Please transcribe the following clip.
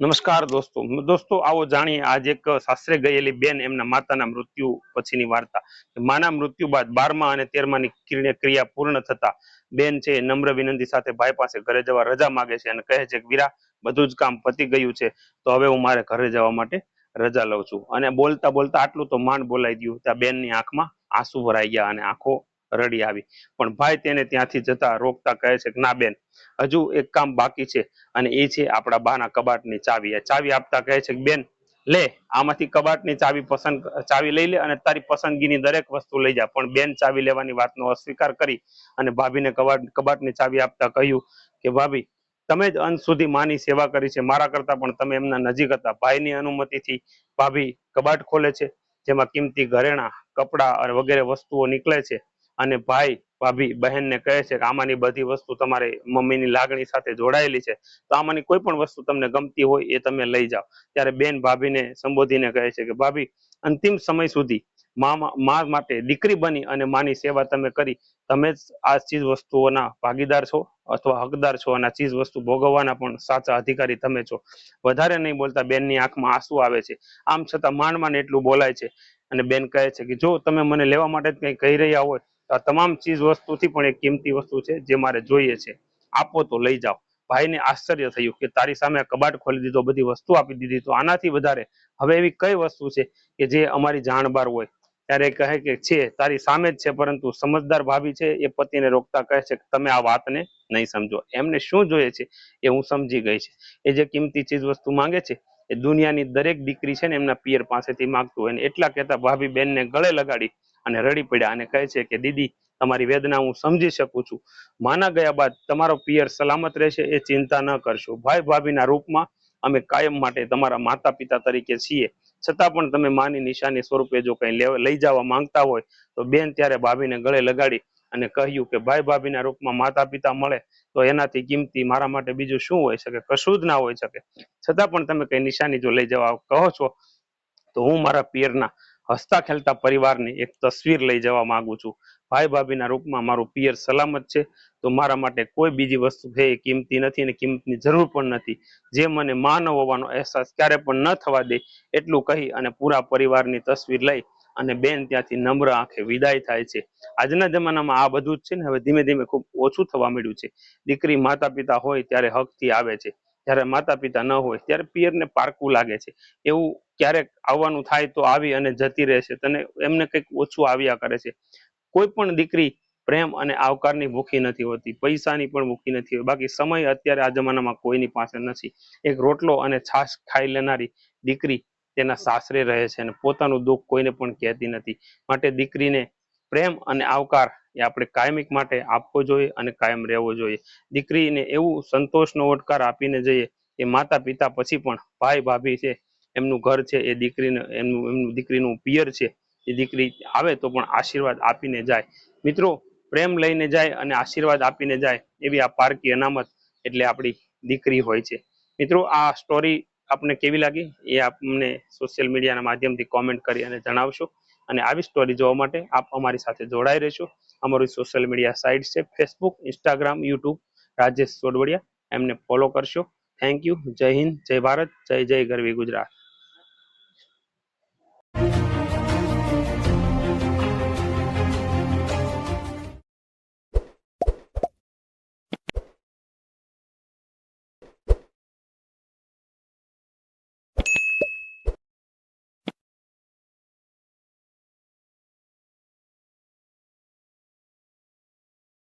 નમસ્કાર દોસ્તો. દોસ્તો, આવો જાણીએ આજે એક સાસરે ગયેલી બેન એમના માતાના મૃત્યુ પછીની વાર્તા. માના મૃત્યુ બાદ બારમા અને તેરમાની ક્રિયા પૂર્ણ થતા બેન છે નમ્ર વિનંતી સાથે ભાઈ પાસે ઘરે જવા રજા માગે છે અને કહે છે કે, વીરા, બધું જ કામ પતી ગયું છે, તો હવે હું મારે ઘરે જવા માટે રજા લઉં છું. અને બોલતા બોલતા આટલું તો માંડ બોલાઈ ગયું. ત્યાં બેનની આંખમાં આંસુ ભરાઈ ગયા અને આંખો રડી આવી. પણ ભાઈ તેને ત્યાંથી જતા રોકતા કહે છે કે, ના બેન, હજુ એક કામ બાકી છે અને એ છે આપણા બાના કબાટની ચાવી. ચાવી આપતા કહે છે કે, બેન, લે, આમાંથી કબાટની ચાવી પસંદ ચાવી લઈ લે અને તારી પસંદગીની દરેક વસ્તુ લઈ જા. પણ બેન ચાવી લેવાની વાતનો અસ્વીકાર કરી અને ભાભીને કબાટ, કબાટની ચાવી આપતા કહ્યું કે, ભાભી, તમે જ અંત સુધી માની સેવા કરી છે, મારા કરતા પણ તમે એમના નજીક હતા. ભાઈની અનુમતિથી ભાભી કબાટ ખોલે છે, જેમાં કિંમતી ઘરેણા, કપડા વગેરે વસ્તુઓ નીકળે છે. અને ભાઈ, ભાભી, બહેનને કહે છે કે આમાંની બધી વસ્તુ તમારે મમ્મીની લાગણી સાથે જોડાયેલી છે. તો આમાંની કોઈ પણ વસ્તુ તમને ગમતી હોય એ તમે લઈ જાઓ. ત્યારે બેન ભાભીને સંબોધીને કહે છે કે, ભાભી, અંતિમ સમય સુધી મા માટે દીકરી બની અને માની સેવા તમે કરી. તમે જ આ ચીજ વસ્તુઓના ભાગીદાર છો અથવા હકદાર છો અને ચીજ વસ્તુ ભોગવવાના પણ સાચા અધિકારી તમે છો. વધારે નહીં બોલતા બેનની આંખમાં આંસુ આવે છે. આમ છતાં માંડ માંડ એટલું બોલાય છે. અને બેન કહે છે કે, જો તમે મને લેવા માટે જ કંઈ કહી રહ્યા હોય તમામ ચીજ વસ્તુથી પણ એક કિંમતી વસ્તુ છે જે મારે જોઈએ છે. આપો તો લઈ જાઓ. ભાઈને આશ્ચર્ય થયું કે તારી સામે કબાટ ખોલી દીધો, બધી વસ્તુ આપી દીધી, તો આનાથી વધારે? હવે એવી કઈ વસ્તુ છે કે જે અમારી જાણબાર હોય? ત્યારે કહે કે છે, તારી સામે જ છે, પરંતુ સમજદાર ભાભી છે, એ પતિને રોકતા કહે છે કે તમે આ વાતને નહીં સમજો. એમને શું જોઈએ છે એ હું સમજી ગઈ છે. એ જે કિંમતી ચીજ વસ્તુ માંગે છે, એ દુનિયાની દરેક દીકરી છે ને એમના પિયર પાસેથી માંગતું હોય ને એટલા કહેતા ભાભી બેનને ગળે લગાડી અને રડી પડ્યા અને કહે છે કે, દીદી, તમારી વેદના હું સમજી શકું છું. માના ગયા બાદ તમારો પિયર સલામત રહેશે, એ ચિંતા ન કરશો. ભાઈ ભાભીના રૂપમાં અમે કાયમ માટે તમારા માતા પિતા તરીકે છીએ. છતાં પણ તમે માની નિશાની સ્વરૂપે જો કંઈ લઈ જવા માંગતા હોય, તો બેન ત્યારે ભાભીને ગળે લગાડી અને કહ્યું કે, ભાઈ ભાભીના રૂપમાં માતા પિતા મળે, તો એનાથી કિંમતી મારા માટે બીજું શું હોઈ શકે? કશું જ ના હોઈ શકે. છતાં પણ તમે કઈ નિશાની જો લઈ જવા કહો છો, તો હું મારા પિયરના હસતા ખેલતા પરિવારની એક તસવીર લઈ જવા માંગુ છું. ભાઈ ભાભીના રૂપમાં મારું પિયર સલામત છે, તો મારા માટે કોઈ બીજી વસ્તુ છે એ કિંમતી નથી અને કિંમતની જરૂર પણ નથી. જે મને માનવ હોવાનો અહેસાસ ક્યારે પણ ન થવા દે એટલું કહી અને પૂરા પરિવારની તસવીર લઈ અને બેન ત્યાંથી નમ્ર આંખે વિદાય થાય છે. આજના જમાનામાં આ બધું જ છે ને હવે ધીમે ધીમે ખૂબ ઓછું થવા માંડ્યું છે. દીકરી માતા પિતા હોય ત્યારે હકથી આવે છે. જ્યારે માતા પિતા ન હોય ત્યારે પિયરને પારકું લાગે છે. એવું ક્યારેક આવવાનું થાય તો આવી અને જતી રહે તને એમને કંઈક ઓછું આવ્યા કરે છે. કોઈ પણ દીકરી પ્રેમ અને આવકારની ભૂખી નથી હોતી. પૈસાની પણ ભૂખી નથી હોતી. બાકી સમય અત્યારે આ જમાનામાં કોઈની પાસે નથી. એક રોટલો અને છાશ ખાઈ લેનારી દીકરી તેના સાસરે રહે છે અને પોતાનું દુઃખ કોઈને પણ કહેતી નથી. માટે દીકરીને પ્રેમ અને આવકાર એ આપણે કાયમિક માટે આપવો જોઈએ અને કાયમ રહેવો જોઈએ. દીકરીને એવું સંતોષનો ઓટકાર આપીને જઈએ એ માતા પિતા પછી પણ ભાઈ ભાભી છે એમનું ઘર છે, એ દીકરીને, એમનું એમનું દીકરીનું પિયર છે, એ દીકરી આવે તો પણ આશીર્વાદ આપીને જાય. મિત્રો, પ્રેમ લઈને જાય અને આશીર્વાદ આપીને જાય એવી આ પારકી અનામત એટલે આપણી દીકરી હોય છે. મિત્રો, આ સ્ટોરી આપને કેવી લાગી? એ આપને સોશિયલ મીડિયાના માધ્યમથી કોમેન્ટ કરી અને જણાવશો. અને આવી સ્ટોરી જોવા માટે આપ અમારી સાથે જોડાઈ રહેશો. અમારી સોશિયલ મીડિયા સાઇટ છે Facebook Instagram YouTube Rajesh Sodvadiya એમને ફોલો કરશો. થેન્ક યુ જય હિન્દ, જય ભારત, જય જય ગરવી ગુજરાત.